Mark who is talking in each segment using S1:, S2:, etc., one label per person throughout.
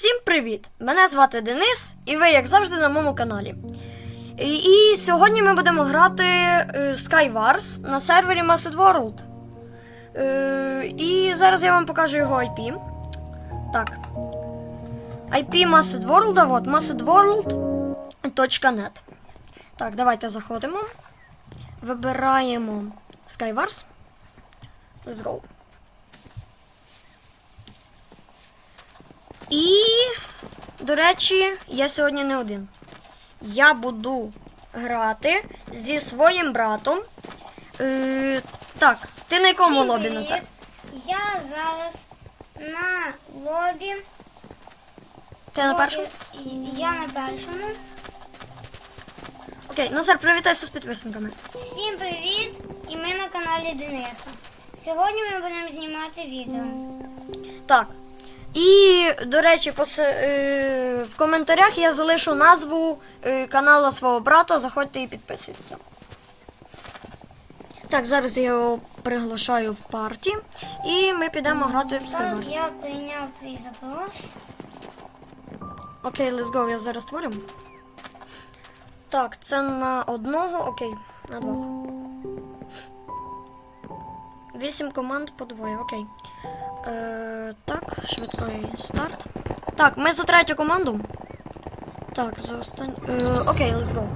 S1: Всім привіт! Мене звати Денис, і ви, як завжди, на моєму каналі. І, і сьогодні ми будемо грати е, Skywars на сервері Massed World. Е, і зараз я вам покажу його IP. Так. IP Massed World, от massedworld.net. Так, давайте заходимо. Вибираємо Skywars. Let's go. І, до речі, я сьогодні не один. Я буду грати зі своїм братом. Е, так, ти на якому
S2: Всім
S1: лобі. Назар?
S2: Я зараз на лобі.
S1: Ти на першому?
S2: Я на першому.
S1: Окей, Назар, привітайся з підписниками.
S2: Всім привіт! І ми на каналі Дениса. Сьогодні ми будемо знімати відео.
S1: Так. І, до речі, е, в коментарях я залишу назву е, канала свого брата. Заходьте і підписуйтеся. Так, зараз я його приглашаю в парті. І ми підемо грати в
S2: Так,
S1: Skywars.
S2: я прийняв твій запрос.
S1: Окей, let's go, я зараз створю. Так, це на одного, окей, на двох. Вісім команд по двоє, окей. Е, так, швидкий старт. Так, ми за третю команду. Так, за останню. Е, окей, let's go.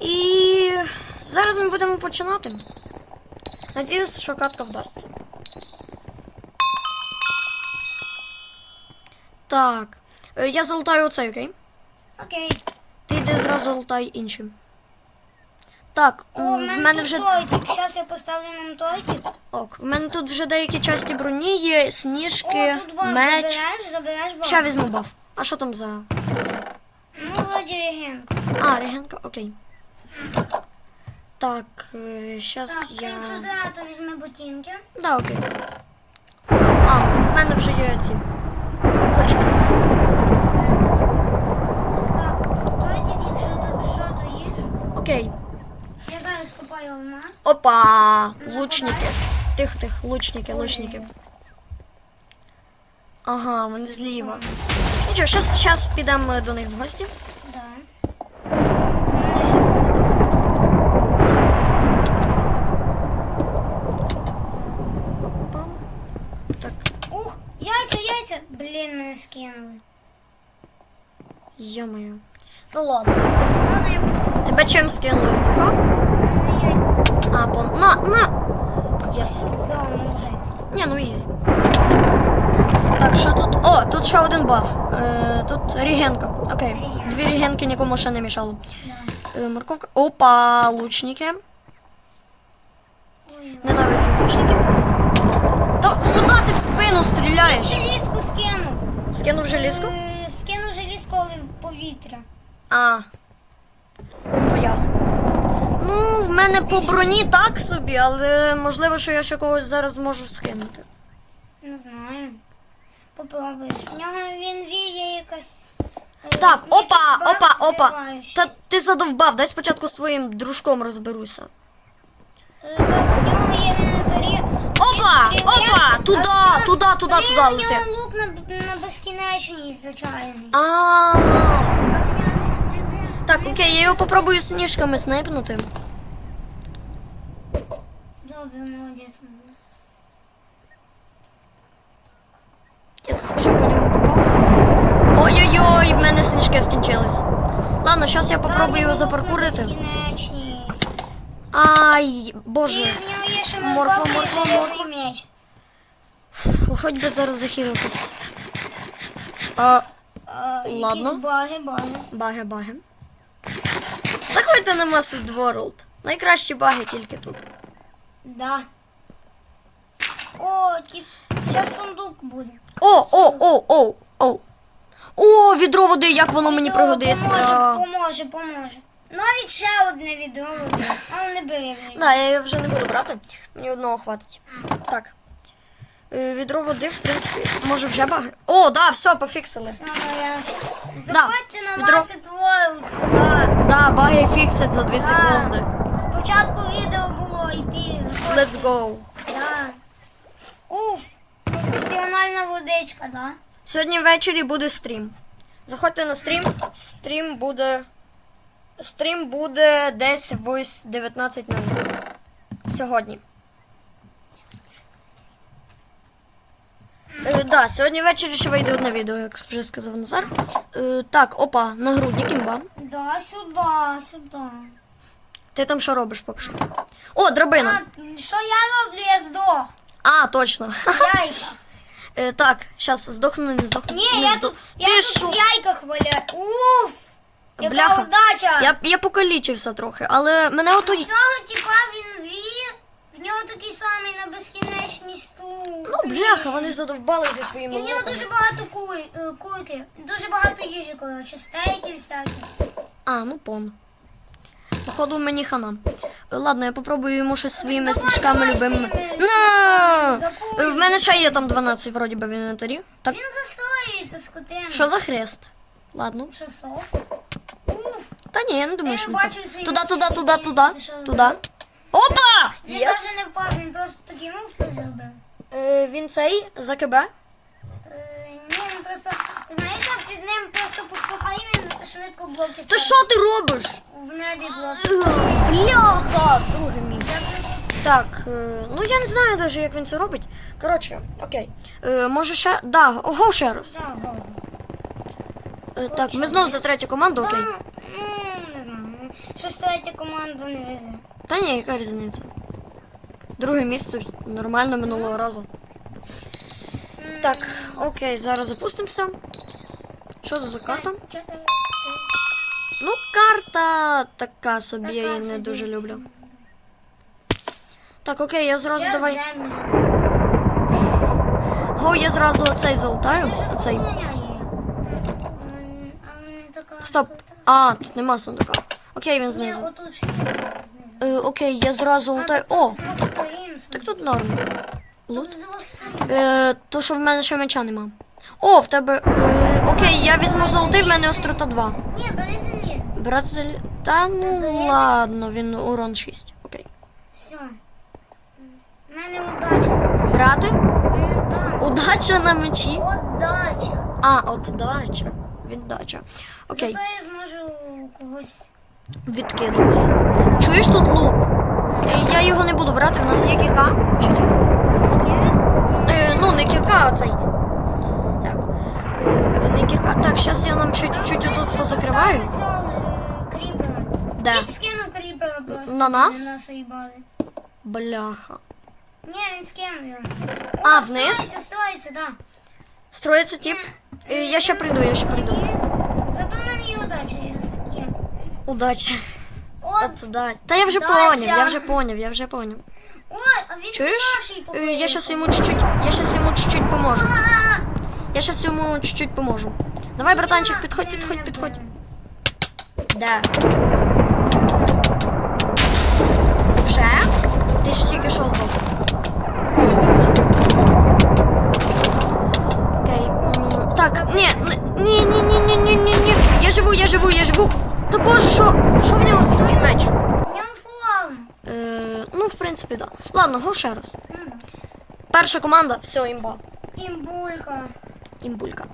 S1: І зараз ми будемо починати. Надіюсь, що катка вдасться. Так. Е, Я залутаю оцей, окей?
S2: Окей.
S1: Ти йди зразу лутай іншим. Так,
S2: О, в мене,
S1: мене вже.
S2: тойтик. Зараз я поставлю нам тойтик.
S1: Ок, в мене тут вже деякі часті броні є, сніжки,
S2: О, тут баф
S1: меч.
S2: забираєш, забираєш баф.
S1: Ща візьму баф. А що там за.
S2: Ну, вроді регенка.
S1: А, регенка, окей. Так, щас
S2: Так,
S1: я.
S2: якщо треба, то візьми ботинки.
S1: Да, окей. А, в мене вже є ці. Хочеш?
S2: Так, тойтик, якщо то- що, то їж.
S1: Окей.
S2: Я зараз купаю алмаз.
S1: Лучники. Тихо, тихо, лучники, лучники. Ага, вони зліва. Нічого, щас, щас підемо до них в гості. Так,
S2: Ух, яйця, яйця. Блін, мене скинули.
S1: йо-моє. Ну ладно. Тебе чим скинули з лука? А, пон. На, на! Єс.
S2: Да, молодець.
S1: Ні, ну ізі. Так, що тут? О, тут ще один баф. Е, тут регенка. Окей. Дві регенки нікому ще не мішало. Е, морковка. Опа, лучники. Ненавиджу лучників. Та куди ти в спину стріляєш?
S2: Желізку скинув.
S1: Скинув желізку?
S2: Е, Скинув желізку, але в повітря.
S1: А. Ну ясно. Ну, в мене по броні так собі, але можливо, що я ще когось зараз зможу скинути.
S2: Не знаю. Попробуєш. В нього він віє якась. е,
S1: Так, опа, опа, опа. Та ти задовбав, дай спочатку з твоїм дружком розберуся.
S2: Е, Так, у нього є інвентарі.
S1: Опа! Опа! Туди,
S2: а в
S1: туди,
S2: нього-
S1: туди, туди
S2: у нього лук на, на безкінечність звичайний.
S1: А. окей, я його попробую сніжками снайпнути.
S2: Добре, молодець.
S1: Я тут вже по ньому попав. Ой-ой-ой, в мене сніжки скінчились. Ладно, зараз я попробую його запаркурити. Ай, боже. Морква,
S2: морква,
S1: морква. Хоч би зараз захилитись. А, Ладно.
S2: Баги, баги.
S1: баги, баги. Заходьте на Massed World. Найкращі баги тільки тут.
S2: Да. О, зараз сундук буде.
S1: О, о, о, о, о. О, відро води, як воно мені пригодиться.
S2: Поможе, поможе, поможе. Навіть ще одне відро буде, але не бери вже.
S1: Да, я його вже не буду брати. Мені одного хватить. Так. Е, Відро води, в принципі, може вже баги. О, да, все, пофіксили.
S2: Заходьте на
S1: відро.
S2: Massed World сюди.
S1: Да, баги фіксять за 2 секунди.
S2: Спочатку відео було IP. заходьте.
S1: Let's go.
S2: Да. Уф, професіональна водичка, да?
S1: Сьогодні ввечері буде стрім. Заходьте на стрім. Стрім буде. Стрім буде десь в 19.00. Сьогодні. Е, да, сьогодні ввечері ще вийде одне відео, як вже сказав Назар. Е, так, опа, нагрудник імба.
S2: Да, сюди, сюди.
S1: Ти там що робиш поки що? О, драбина.
S2: А, що я роблю, я здох.
S1: А, точно.
S2: Яйка.
S1: Е, так, зараз здохну, не здохну.
S2: Ні,
S1: не
S2: я
S1: здох-
S2: тут,
S1: Ти
S2: я тут
S1: що?
S2: в яйках валяю. Уф! Яка
S1: Бляха.
S2: удача!
S1: Я, я покалічився трохи, але мене ото.
S2: Цього типа він нього такий самий на безкінечність слух.
S1: Ну, бляха, вони задовбали зі своїми
S2: І в нього
S1: луками.
S2: дуже багато куй, е, куйки, дуже багато їжі, коротше, стейки всякі.
S1: А, ну пон. Походу мені хана. Е, Ладно, я попробую йому щось своїми
S2: Давай, давай
S1: любимими.
S2: своїми
S1: На!
S2: снижками.
S1: Е, В мене ще є там 12 вроді би в інвентарі. Так,
S2: Він застоюється, скотина.
S1: що за хрест? Ладно.
S2: Що соус? Уф!
S1: Та ні, я не думаю, що він це. Туди, туди, туди, туди, туди. Опа!
S2: Він навіть не впав, він просто такі муфли зробив.
S1: Е, Він цей за КБ.
S2: Е, Ні, він просто, знаєш, а під ним просто поступає, він швидко блоки
S1: Ти
S2: ставить.
S1: що ти робиш?
S2: В небі блоки.
S1: Е, Бляха! Друге місце. Так, е, ну я не знаю навіть, як він це робить. Коротше, окей. Е, може ще. Да, го ще раз.
S2: Да, го.
S1: Е, так, ми знову за третю команду, окей.
S2: Ну, ну, не знаю. Щось третя команда не везе.
S1: Та ні, яка різниця? Друге місце нормально минулого разу. Так, окей, зараз запустимося. Що це за карта? Ну, карта така собі, я її не дуже люблю. Так, окей, я зразу давай. Го, я зразу оцей залутаю. Оцей. Стоп. А, тут нема сундука. Окей, він знизу. Е, окей, я зразу лутаю. О!
S2: З двох сторін.
S1: Так тут норм. Лут? Е, то, що в мене ще меча нема. О, в тебе. Е, окей, я візьму золотий, в мене острота 2.
S2: Ні, бери заліз.
S1: Брат залі... Та ну ладно, він урон 6. Окей.
S2: Все. У мене удача.
S1: Брати? Удача на мечі.
S2: Удача.
S1: А, отдача. Віддача. Окей,
S2: Зато я зможу когось.
S1: відкидувати. Чуєш тут лук? Я його не буду брати, в нас є кірка. Чи ні? Е, ну, не кірка, а цей. Так. Е, не кірка. Так, зараз я нам чуть-чуть тут позакриваю. Де?
S2: Він скинув кріпера просто.
S1: На нас?
S2: На нашої бази.
S1: Бляха.
S2: Ні, він скинув його.
S1: А, вниз?
S2: Строїться, строїться, да.
S1: Строїться тип. Е, Я ще прийду, я ще прийду.
S2: Зато в мене є удача, я скину.
S1: Удача.
S2: От.
S1: От, да. Та я вже
S2: Удача.
S1: поняв, я вже поняв, я вже поняв.
S2: Ой, а він
S1: Чуєш? Е. Я щас йому чуть-чуть, я щас йому чуть-чуть поможу. Я щас йому чуть-чуть поможу. Давай, братанчик, підходь, підходь, підходь. Де? Вже? Ти ж тільки що здох. Окей. Так, ні, ні, ні, ні, ні, ні, ні, ні. Я живу, я живу, я живу. Боже, що? Що в нього за такий меч?
S2: В фуал.
S1: Е, ну, в принципі, да. Ладно, го ще раз. Перша команда, все, імба.
S2: Імбулька.
S1: Імбулька.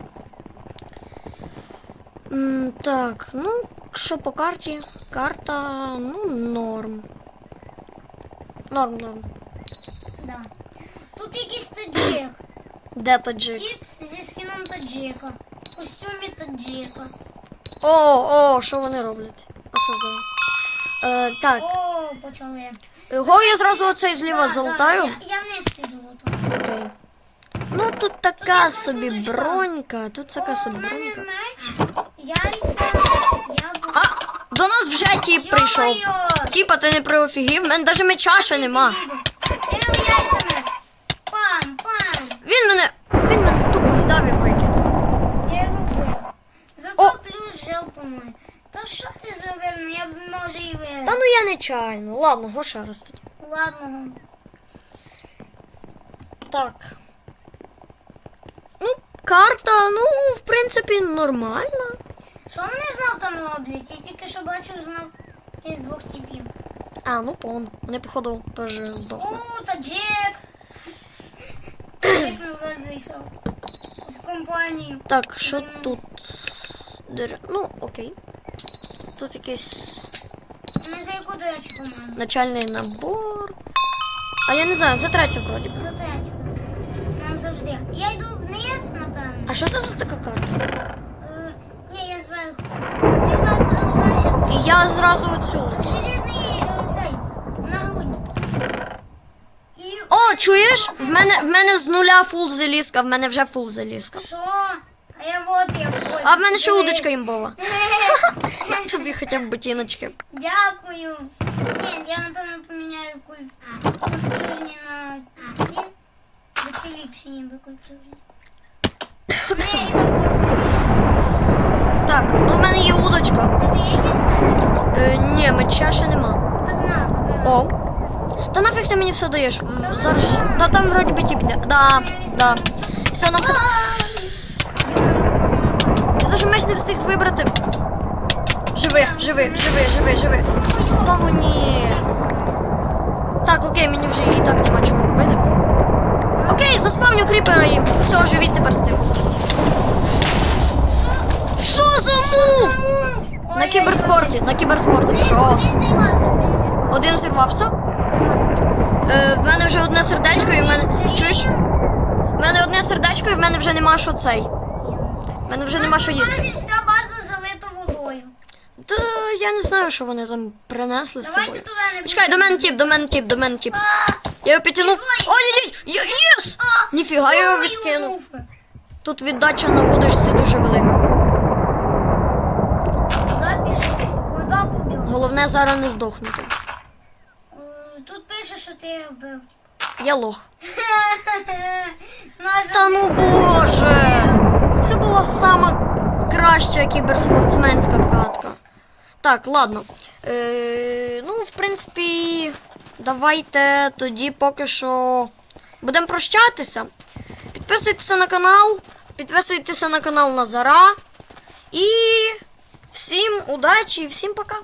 S1: М, так, ну, що по карті? Карта, ну, норм. Норм, норм.
S2: Да. Тут якийсь таджик.
S1: Де таджик?
S2: Тіп зі скіном таджика. В костюмі таджика.
S1: О, о, що вони роблять? Осуждаю. Е, так,
S2: О, почали.
S1: го я зразу оцей зліва залутаю.
S2: Я, я вниз піду.
S1: Окей. Ну, тут така собі бронька, тут така
S2: О,
S1: собі бронька.
S2: яйця.
S1: А, до нас вже тіп прийшов. Тіпа, ти не проофігів, в мене навіть меча ще нема.
S2: Ти яйцями. Пам, пам.
S1: Він мене. Він мене тупо взяв і викинув.
S2: Я його вбив. Зато
S1: О!
S2: Плюс жел по мною. То що ти зробив? Ну я б може і виграв.
S1: Та ну я нечайно. Ладно, го ще раз тоді.
S2: Ладно.
S1: Так. Ну, карта, ну, в принципі, нормальна.
S2: Що вони знов там роблять? Я тільки що бачу знов тих двох типів.
S1: А, ну пон. Вони, походу, теж здохли.
S2: О, та Джек. Джек назад зайшов. В компанію.
S1: Так, що тут? Дер- Ну, окей. Тут якийсь
S2: Ми за яку, до речі, команду?
S1: начальний набор. А я не знаю, за третю вроді. б.
S2: За третю. Нам завжди. Я йду вниз, напевно.
S1: А що це за така карта?
S2: Е, ні, я зверху. Ти зверху залишаєш.
S1: І я зразу оцю.
S2: Железний е, цей нагрудник. І
S1: О, чуєш? В мене, в мене з нуля фул залізка, в мене вже фул залізка.
S2: що? А я от я от.
S1: А в мене ще удочка імбова. Тобі хоча б ботиночки.
S2: Дякую. Ні, я напевно поміняю куль- культурні на ці. Бо ці ліпші ніби культурні. І так
S1: ну в мене є удочка.
S2: Тебе є меч?
S1: Е, ні, меча ще нема.
S2: Так на, вибирай.
S1: О. Та нафіг ти мені все даєш? Зараз. ж- Та там вроді би тіп не. Да, да. Все, нам. Даже меч не встиг вибрати. Живи, живи, живи, живи, живи. Та ну ні. Так, окей, мені вже і так нема чого робити. Окей, заспавню кріпера і все, живіть тепер з цим. Що за мув? На кіберспорті, на кіберспорті, пожалуйста. Один зірвався. Е, в мене вже одне сердечко, і в мене. Чуєш? В мене одне сердечко, і в мене вже нема що цей. Мене вже нема що їсти.
S2: Вся база залита водою.
S1: Та я не знаю, що вони там принесли з
S2: Давайте
S1: собою.
S2: туди не
S1: Чекай, до мене тіп, до мене тіп, до мене тіп. Я його підтягнув. Ой-ой-ой! я- Єс! Ніфіга я його відкинув. Тут віддача на водочці дуже велика.
S2: Куди пішов? Куди побіг?
S1: Головне зараз не здохнути.
S2: Е, Тут пише, що ти вбив.
S1: Я лох.
S2: Наша
S1: Та ну боже! Це була сама краща кіберспортсменська катка. Так, ладно. Е, ну, в принципі, давайте тоді поки що будемо прощатися. Підписуйтеся на канал, підписуйтеся на канал Назара. І всім удачі, і всім пока!